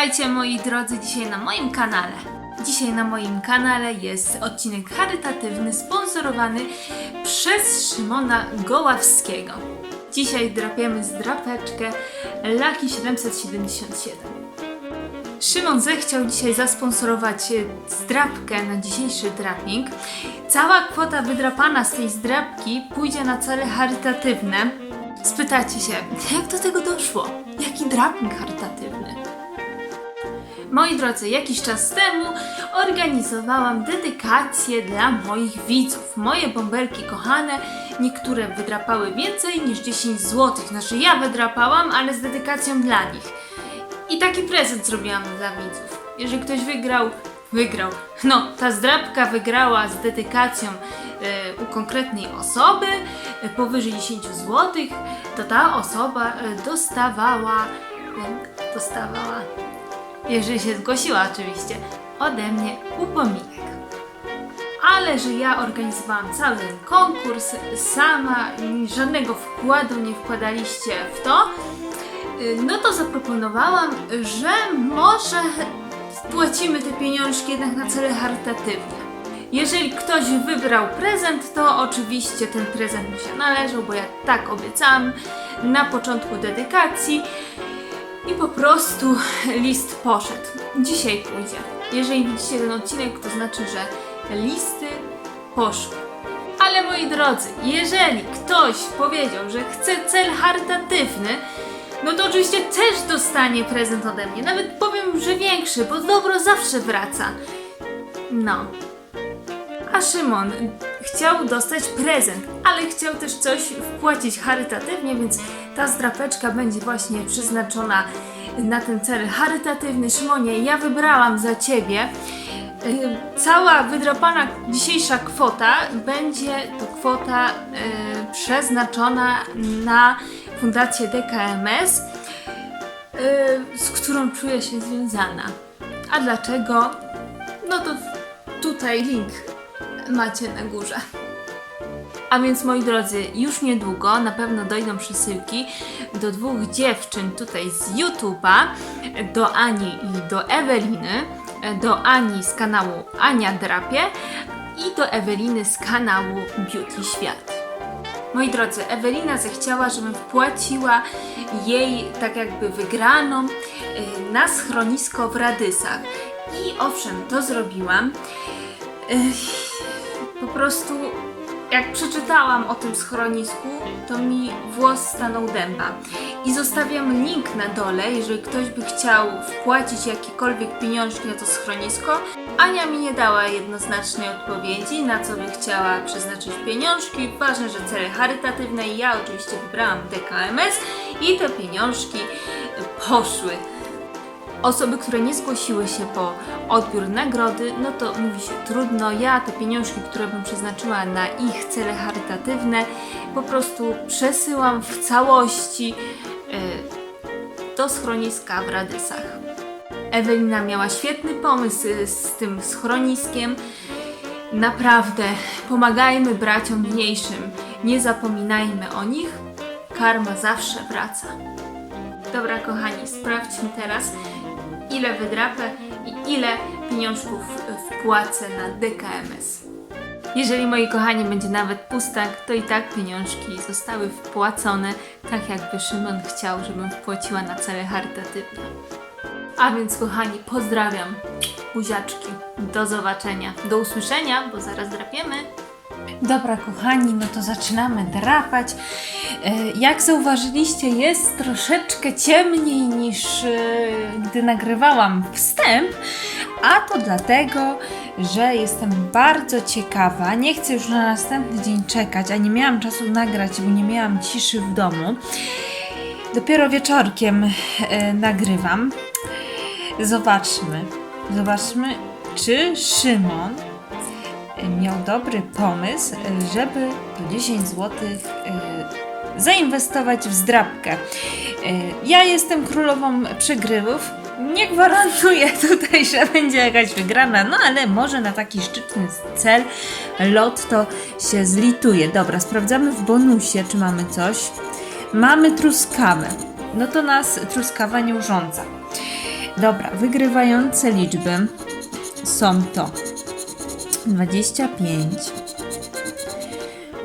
Witajcie moi drodzy dzisiaj na moim kanale. Dzisiaj na moim kanale jest odcinek charytatywny sponsorowany przez Szymona Goławskiego. Dzisiaj drapiemy zdrapeczkę Laki 777. Szymon zechciał dzisiaj zasponsorować e, zdrapkę na dzisiejszy draping. Cała kwota wydrapana z tej zdrapki pójdzie na cele charytatywne. Spytacie się, jak do tego doszło? Jaki draping charytatywny? Moi drodzy, jakiś czas temu organizowałam dedykację dla moich widzów. Moje bąbelki kochane, niektóre wydrapały więcej niż 10 zł. Znaczy ja wydrapałam, ale z dedykacją dla nich. I taki prezent zrobiłam dla widzów. Jeżeli ktoś wygrał, wygrał. No, ta zdrabka wygrała z dedykacją e, u konkretnej osoby e, powyżej 10 zł, to ta osoba e, dostawała, dostawała, jeżeli się zgłosiła oczywiście, ode mnie upominek. Ale że ja organizowałam cały ten konkurs sama, żadnego wkładu nie wkładaliście w to, y, no to zaproponowałam, że może wpłacimy te pieniążki jednak na cele charytatywne. Jeżeli ktoś wybrał prezent, to oczywiście ten prezent mu się należał, bo ja tak obiecałam na początku dedykacji i po prostu list poszedł. Dzisiaj pójdzie. Jeżeli widzicie ten odcinek, to znaczy, że listy poszły. Ale moi drodzy, jeżeli ktoś powiedział, że chce cel charytatywny, no to oczywiście też dostanie prezent ode mnie. Nawet powiem, że większy, bo dobro zawsze wraca. No. A Szymon chciał dostać prezent, ale chciał też coś wpłacić charytatywnie, więc ta zdrapeczka będzie właśnie przeznaczona na ten cel charytatywny. Szymonie, ja wybrałam za ciebie. Yy, Cała wydrapana dzisiejsza kwota będzie to kwota yy, przeznaczona na Fundację DKMS, yy, z którą czuję się związana. A dlaczego? No to tutaj link macie na górze. A więc moi drodzy, już niedługo na pewno dojdą przesyłki do dwóch dziewczyn tutaj z YouTube'a, do Ani i do Eweliny. Do Ani z kanału Ania Drapie i do Eweliny z kanału Beauty Świat. Moi drodzy, Ewelina zechciała, żebym wpłaciła jej tak jakby wygraną y, na schronisko w Radysach. I owszem, to zrobiłam. Po prostu jak przeczytałam o tym schronisku, to mi włos stanął dęba. I zostawiam link na dole, jeżeli ktoś by chciał wpłacić jakiekolwiek pieniążki na to schronisko. Ania mi nie dała jednoznacznej odpowiedzi, na co by chciała przeznaczyć pieniążki. Ważne, że cele charytatywne i ja oczywiście wybrałam DKMS i te pieniążki poszły. Osoby, które nie zgłosiły się po odbiór nagrody, no to mówi się trudno. Ja te pieniążki, które bym przeznaczyła na ich cele charytatywne, po prostu przesyłam w całości y, do schroniska w Radysach. Ewelina miała świetny pomysł z tym schroniskiem. Naprawdę, pomagajmy braciom mniejszym, nie zapominajmy o nich. Karma zawsze wraca. Dobra, kochani, sprawdźmy teraz, ile wydrapę i ile pieniążków wpłacę na DKMS. Jeżeli, moi kochani, będzie nawet pustak, to i tak pieniążki zostały wpłacone, tak jakby Szymon chciał, żebym wpłaciła na cele charytatywne. A więc, kochani, pozdrawiam. Buziaczki. Do zobaczenia. Do usłyszenia, bo zaraz drapiemy. Dobra, kochani, no to zaczynamy drapać. E, Jak zauważyliście, jest troszeczkę ciemniej niż e, gdy nagrywałam wstęp, a to dlatego, że jestem bardzo ciekawa. Nie chcę już na następny dzień czekać, a nie miałam czasu nagrać, bo nie miałam ciszy w domu. Dopiero wieczorkiem e, nagrywam. Zobaczmy, zobaczmy, czy Szymon miał dobry pomysł, żeby to 10 zł zainwestować w zdrabkę. E, Ja jestem królową przegrywów. Nie gwarantuję tutaj, że będzie jakaś wygrana, no ale może na taki szczytny cel lotto się zlituje. Dobra, sprawdzamy w bonusie, czy mamy coś. Mamy truskawę. No to nas truskawa nie urządza. Dobra, wygrywające liczby są to 25,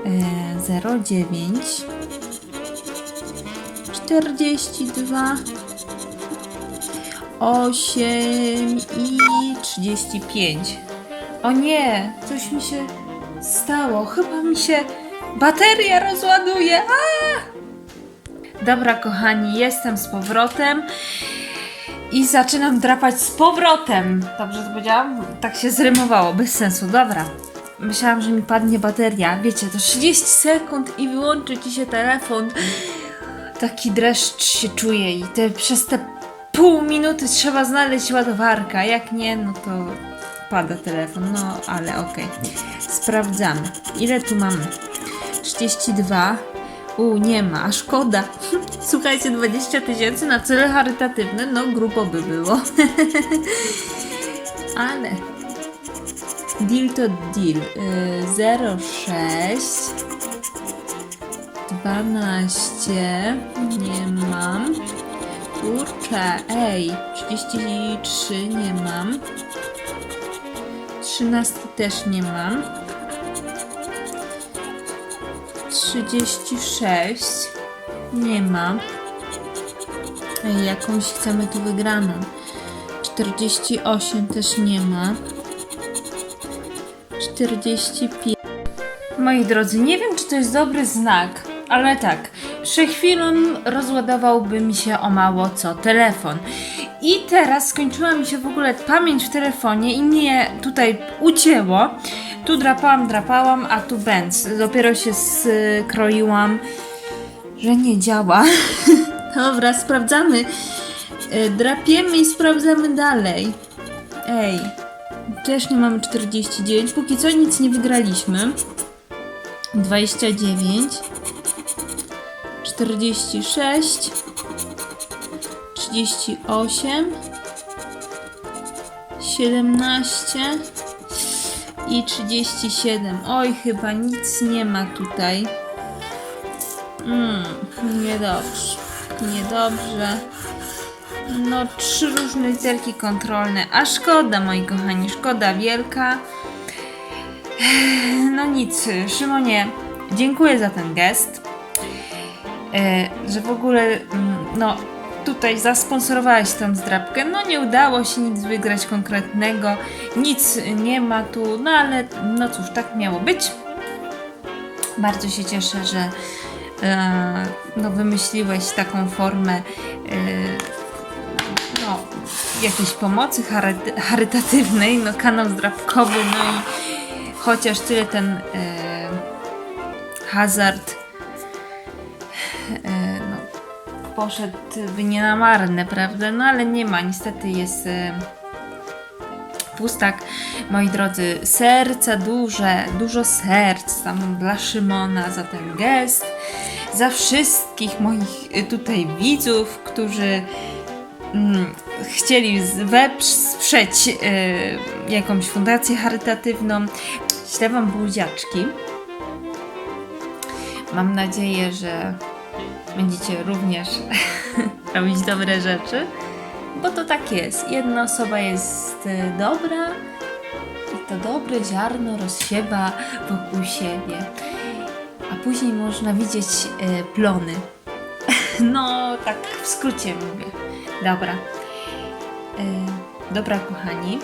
e, 09, 42, 8 i 35. O nie, coś mi się stało. Chyba mi się bateria rozładuje. A! Dobra, kochani, jestem z powrotem i zaczynam drapać z powrotem. Dobrze to powiedziałam? Tak się zrymowało, bez sensu. Dobra. Myślałam, że mi padnie bateria. Wiecie, to 30 sekund i wyłączy ci się telefon. Taki dreszcz się czuje i te, przez te pół minuty trzeba znaleźć ładowarka. Jak nie, no to pada telefon. No, ale okej. Sprawdzamy. Ile tu mamy? 32. U, nie ma, szkoda. Słuchajcie, 20 tysięcy na cele charytatywne, no grubo by było. Ale deal to deal. Y, 06 12 nie mam. Kurczę, ej, 33 nie mam. 13 też nie mam. 36 nie ma. Jakąś chcemy tu wygraną. 48 też nie ma. 45. Moi drodzy, nie wiem, czy to jest dobry znak, ale tak. Przed chwilą rozładowałby mi się o mało co telefon. I teraz skończyła mi się w ogóle pamięć w telefonie i mnie tutaj ucięło. Tu drapałam, drapałam, a tu bęc. Dopiero się skroiłam, że nie działa. Dobra, sprawdzamy. E, Drapiemy i sprawdzamy dalej. Ej, też nie mamy 49. Póki co nic nie wygraliśmy. 29 46 38 17 i 37. Oj, chyba nic nie ma tutaj. Mm, niedobrze. Niedobrze. No, trzy różne literki kontrolne. A szkoda, moi kochani, szkoda wielka. No nic, Szymonie, dziękuję za ten gest. E, że w ogóle, mm, no, tutaj zasponsorowałeś tą zdrabkę. No, nie udało się nic wygrać konkretnego, nic nie ma tu, no ale, no cóż, tak miało być. Bardzo się cieszę, że e, no, wymyśliłeś taką formę e, no, jakiejś pomocy charytatywnej, no kanał zdrabkowy, no i chociaż tyle ten e, hazard poszedł by nie na marne, prawda? No ale nie ma, niestety jest e, pustak. Moi drodzy, serca duże, dużo serc tam dla Szymona za ten gest, za wszystkich moich e, tutaj widzów, którzy mm, chcieli wesprzeć e, jakąś fundację charytatywną. Ślę wam buziaczki. Mam nadzieję, że będziecie również robić dobre rzeczy, bo to tak jest. Jedna osoba jest e, dobra i to dobre ziarno rozsiewa wokół siebie, a później można widzieć e, plony. No, tak w skrócie mówię. Dobra. E, dobra, kochani.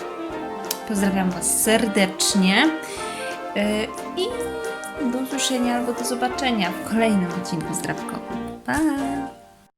Pozdrawiam Was serdecznie. I do usłyszenia albo do zobaczenia w kolejnym odcinku zdrabkowym. Bye.